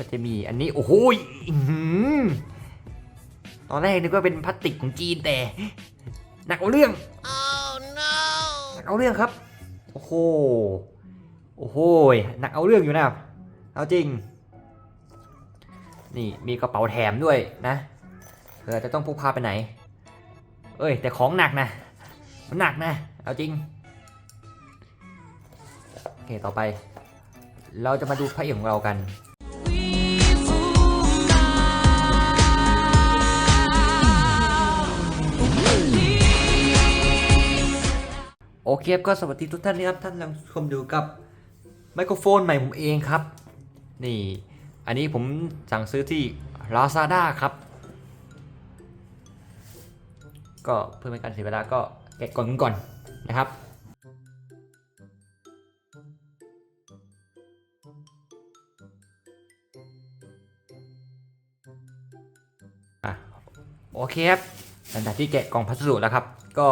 ก็จะมีอันนี้โอ้โหยอื้อหือตอนแรกนึกว่าเป็นพลาสติกของจีนแต่ หนักเอาเรื่อง Oh no! หนักเอาเรื่องครับ โอ้โห โอ้โหยหนักเอาเรื่องอยู่นะเอาจริง นี่มีกระเป๋าแถมด้วยนะเผื่อจะต้องพกพาไปไหน เอ้ย แต่ของหนักนะ มันหนักนะ เอาจริง โอเค ต่อไป เราจะมาดูพระเอกของเรากัน โอเคครับก็สวัสดีทุกท่านนะครับท่านกำลังชมดูกับไมโครโฟนใหม่ผมเองครับ นี่ อันนี้ผมสั่งซื้อที่ Lazada ครับ ก็เพื่อไม่ให้การเสียเวลาก็แกะกล่องกันก่อนนะครับอะโอเคครับหลังจากที่แกะกล่องพัสดุแล้วครับ ก็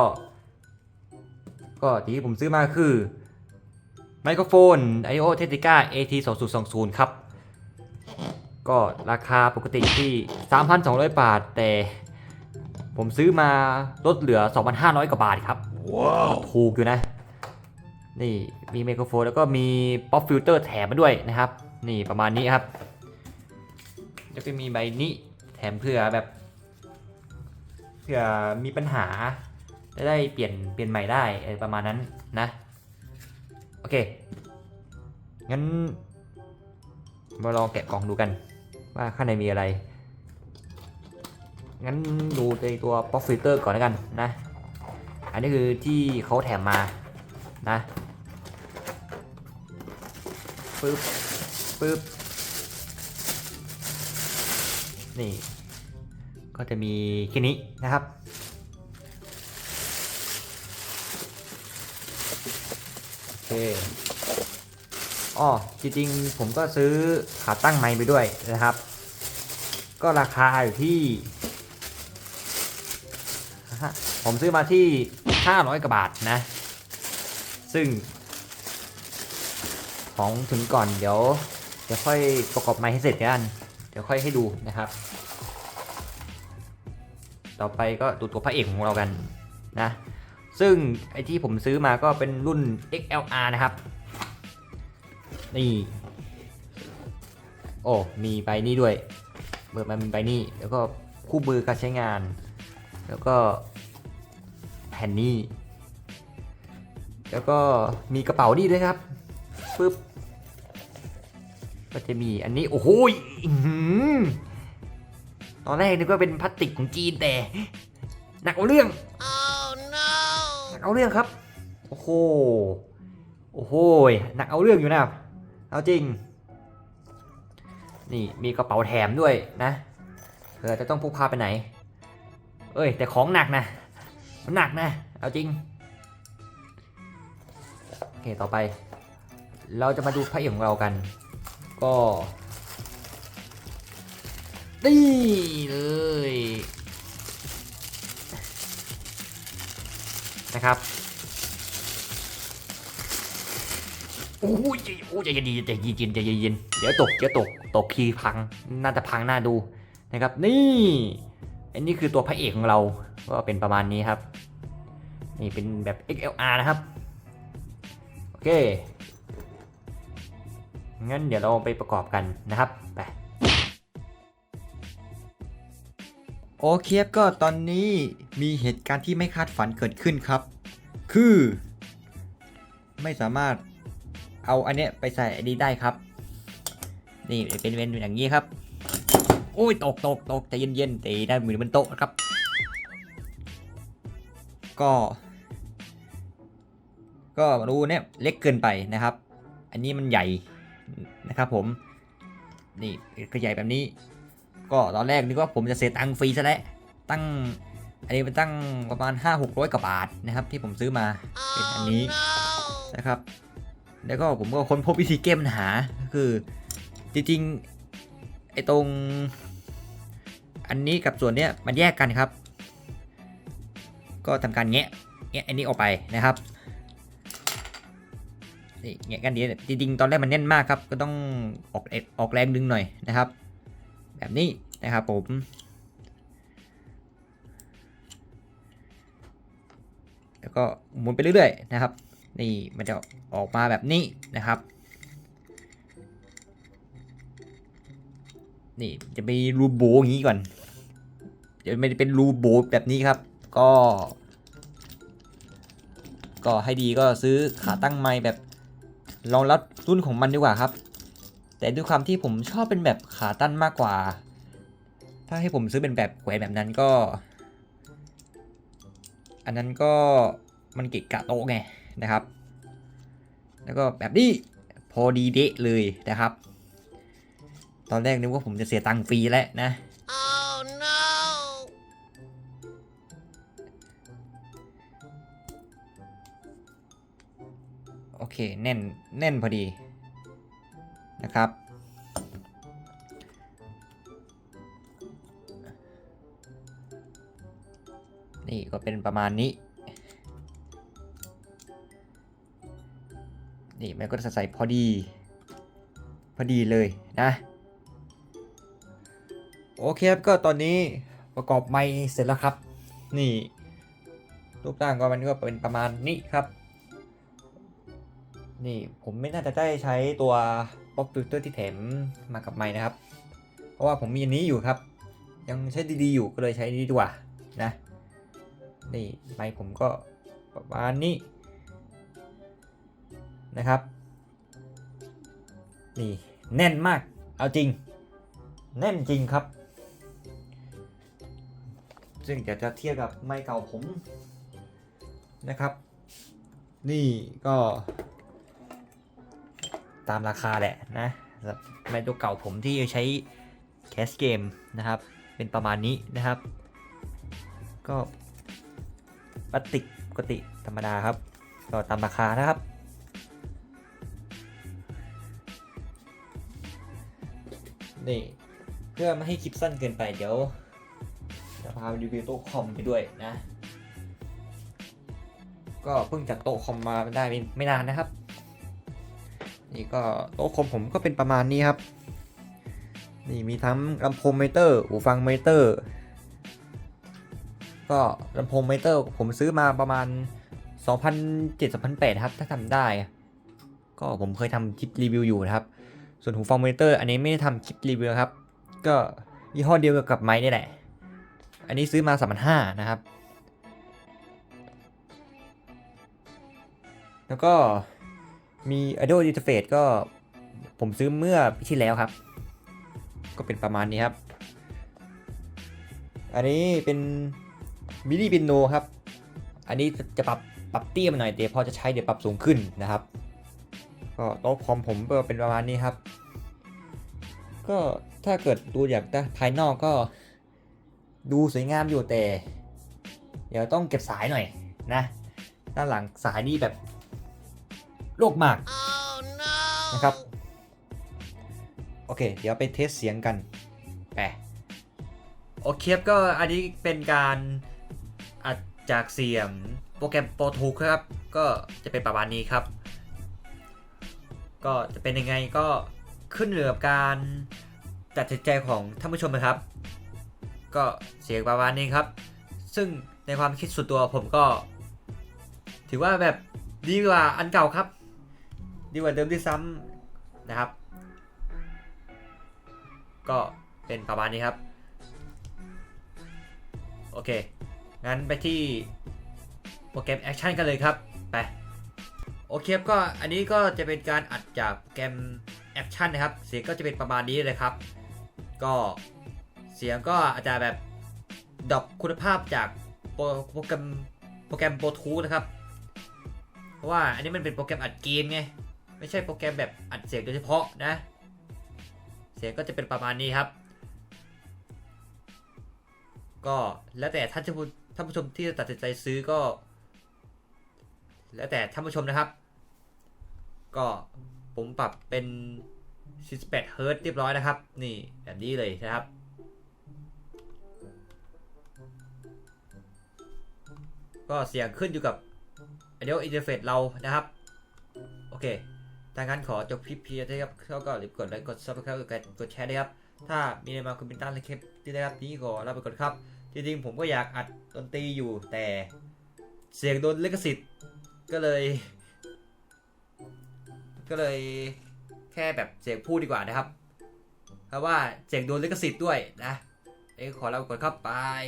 ก็ที่ผมซื้อมาคือไมโครโฟน IO Technica AT 2020ครับ ก็ราคาปกติที่ 3,200 บาท แต่ผมซื้อมาลดเหลือ 2,500 กว่าบาทครับว้าวถูกอยู่นะ นี่มีไมโครโฟนแล้วก็มีป๊อปฟิลเตอร์แถมมาด้วยนะครับ นี่ประมาณนี้ครับ แล้วก็มีใบนี้แถมเพื่อแบบเผื่อมีปัญหา จะได้เปลี่ยนเปลี่ยนใหม่ได้ประมาณนั้นนะ โอเค งั้น มาลองแกะกล่องดูกัน ว่าข้างในมีอะไร งั้นดูในตัว pop filter ก่อนแล้วกันนะ อันนี้คือที่เขาแถมมานะปึ๊บปึ๊บนี่ ก็จะมีแค่นี้นะครับ เคอ๋อจริงๆผมก็ซื้อขาตั้งไม้ไปด้วยนะครับ ก็ราคาอยู่ที่ผมซื้อมาที่ 500กว่าบาทนะ ซึ่ง ของถึงก่อนเดี๋ยวเดี๋ยวค่อยประกอบไม้ให้เสร็จกัน เดี๋ยวค่อยให้ดูนะครับ ต่อไปก็ดูตัวพระเอกของเรากันนะ ซึ่งไอที่ผมซื้อมาก็เป็นรุ่น XLR นะครับ นี่ โอ้ มีใบนี้ด้วย เบิดมามีใบนี้ แล้วก็คู่มือการใช้งาน แล้วก็แผ่นนี้ แล้วก็มีกระเป๋านี่ด้วยครับปึ๊บก็จะมีอันนี้ โอ้โหยตอนแรกนึกว่าเป็นพลาสติกของจีนแต่ หนักเอาเรื่อง นักเอาเรื่องครับ โอ้โห โอ้โหหนักเอาเรื่องอยู่นะเอาจริง นี่มีกระเป๋าแถมด้วยนะเผื่อจะต้องพกพาไปไหน เอ้ย แต่ของหนักนะมันหนักนะ เอาจริง โอเค ต่อไป เราจะมาดูพระเอกของเรากัน ก็นี่เลย นะครับโอ้ยโอ้ยใจเย็นใจเย็นใจเย็นเดี๋ยวตกเดี๋ยวตกตกคีพังน่าจะพังน่าดูนะครับ นี่อันนี้คือตัวพระเอกของเราก็เป็นประมาณนี้ครับนี่เป็นแบบ XLR นะครับโอเคงั้นเดี๋ยวเราไปประกอบกันนะครับไป โอเคครับก็ตอนนี้มีเหตุการณ์ที่ไม่คาดฝันเกิดขึ้นครับ คือ ไม่สามารถเอาอันเนี้ยไปใส่อันนี้ได้ครับ นี่เป็นเป็นอย่างนี้ครับ โอ้ยตกตกตกใจเย็นๆตีได้มือบนโต๊ะนะครับ ก็ ก็รูเนี่ยเล็กเกินไปนะครับ อันนี้มันใหญ่นะครับผม นี่ก็ใหญ่แบบนี้ ก็ตอนแรกนึกว่าผมจะเสียตังค์ฟรีซะแล้วตั้งอันนี้เป็นตั้งประมาณ 5 6 0 0กว่าบาทนะครับ ที่ผมซื้อมาเป็นอันนี้นะครับ แล้วก็ผมก็ค้นพบวิธีแก้ปัญหาก็คือจริงๆไอ้ตรง อันนี้กับส่วนเนี้ยมันแยกกันครับ ก็ทำการแงะแงะอันนี้ออกไปนะครับนี่แงะกันดีจริงๆตอนแรกมันแน่นมากครับ ก็ต้องออกออกแรงดึงหน่อยนะครับ แบบนี้นะครับผม แล้วก็หมุนไปเรื่อยๆนะครับ นี่มันจะออกมาแบบนี้นะครับนี่จะมีรูโบอย่างนี้ก่อนเดี๋ยวมันจะเป็นรูโบแบบนี้ครับ ก็ ก็ให้ดีก็ซื้อขาตั้งไม้แบบรองรับรุ่นของมันดีกว่าครับ แต่ด้วยความที่ผมชอบเป็นแบบขาตั้นมากกว่า ถ้าให้ผมซื้อเป็นแบบแขวนแบบนั้นก็ อันนั้นก็มันเกะกะโต๊ะไงนะครับ แล้วก็แบบนี้พอดีเดะเลยนะครับ ตอนแรกนึกว่าผมจะเสียตังค์ฟรีแล้วนะ Oh no! โอเค แน่น แน่นพอดี นะครับ นี่ก็เป็นประมาณนี้ นี่มันก็จะใส่พอดี พอดีเลยนะ โอเคครับก็ตอนนี้ประกอบไม้เสร็จแล้วครับ นี่รูปร่างก็มันก็เป็นประมาณนี้ครับ นี่ผมไม่น่าจะได้ใช้ตัว Pop Filter ที่แถมมากับไม้นะครับ เพราะว่าผมมีอันนี้อยู่ครับ ยังใช้ดีๆอยู่ก็เลยใช้นี้ดีกว่านะ นี่ไม้ผมก็ประมาณนี้นะครับ นี่แน่นมาก เอาจริง แน่นจริงครับ ซึ่งเดี๋ยวจะเทียบกับไม้เก่าผมนะครับ นี่ก็ ตามราคาแหละนะสำหรับไม้ตัวเก่าผมที่ใช้แคสเกมนะครับ เป็นประมาณนี้นะครับ ก็พลาสติกปกติธรรมดาครับก็ตามราคานะครับ นี่ เพื่อไม่ให้คลิปสั้นเกินไปเดี๋ยวจะพาไปรีวิวโต๊ะคอมไปด้วยนะ ก็เพิ่งจากโต๊ะคอมมาได้ไม่นานนะครับ นี่ก็โต๊ะคอมผมก็เป็นประมาณนี้ครับ นี่มีทั้งลำโพงไมเตอร์หูฟังไมเตอร์ ก็ลำโพงไมเตอร์ผมซื้อมาประมาณ 2007-2008 ครับ ถ้าทำได้ ก็ผมเคยทำคลิปรีวิวอยู่นะครับ ส่วนหูฟังมเตอร์ อันนี้ไม่ได้ทำคลิปรีวิวครับ ก็ยี่ห้อเดียวกับไม้นี่แหละ อันนี้ซื้อมา3 5 0 0นะครับ แล้วก็ มี Audio Interface ก็ผมซื้อเมื่อปีที่แล้วครับ ก็เป็นประมาณนี้ครับ อันนี้เป็นมินิปินโนครับ อันนี้จะปรับปรับเตี้ยมาหน่อยเดี๋ยวพอจะใช้เดี๋ยวปรับสูงขึ้นนะครับ ก็โต๊ะคอมผมก็เป็นประมาณนี้ครับ ก็ถ้าเกิดดูอยากภายนอกก็ดูสวยงามอยู่แต่ เดี๋ยวต้องเก็บสายหน่อยนะ ด้านหลังสายนี่แบบ โลกมาก Oh no! นะครับ โอเค เดี๋ยวไปเทสเสียงกันไปโอเคครับก็อันนี้เป็นการอัดจากเสียงโปรแกรม Pro Tools ครับ ก็จะเป็นประมาณนี้ครับ ก็จะเป็นยังไงก็ขึ้นอยู่กับการตัดสินใจของท่านผู้ชมนะครับ ก็เสียงประมาณนี้ครับ ซึ่งในความคิดส่วนตัวผมก็ ถือว่าแบบดีกว่าอันเก่าครับ ดีกว่าเดิมด้วยซ้ำนะครับ ก็เป็นประมาณนี้ครับ โอเค งั้นไปที่โปรแกรมแอคชั่นกันเลยครับ ไป โอเคก็อันนี้ก็จะเป็นการอัดจากโปรแกรมแอคชั่นนะครับ เสียงก็จะเป็นประมาณนี้เลยครับ ก็เสียงก็อาจจะแบบดรอปคุณภาพจากโปรแกรมโปรแกรมโปรทูนะครับ เพราะว่าอันนี้มันเป็นโปรแกรมอัดเกมไง ไม่ใช่โปรแกรมแบบอัดเสียงโดยเฉพาะนะ เสียงก็จะเป็นประมาณนี้ครับ ก็แล้วแต่ท่านผู้ท่านผู้ชมที่จะตัดสินใจซื้อก็ แล้วแต่ท่านผู้ชมนะครับ ก็ผมปรับเป็น 48เฮิรต์เรียบร้อยนะครับ นี่แบบนี้เลยนะครับก็เสียงขึ้นอยู่กับ Audio Interface เรานะครับ โอเค ถ้างั้นขอจบคลิปเพียร์นะครับแล้วก็รีบกดไลค์กด subscribe กดกดแชร์ด้วยครับ ถ้ามีอะไรมาคอมเมนต์ใต้คลิปที่ได้ครับนี้ก็ลาไปก่อนครับ จริงๆผมก็อยากอัดดนตรีอยู่แต่เสียงโดนลิขสิทธิ์ก็เลย ก็เลยแค่แบบเสียงพูดดีกว่านะครับ เพราะว่าเสียงโดนลิขสิทธิ์ด้วยนะเอ้ขอลาไปก่อนครับบาย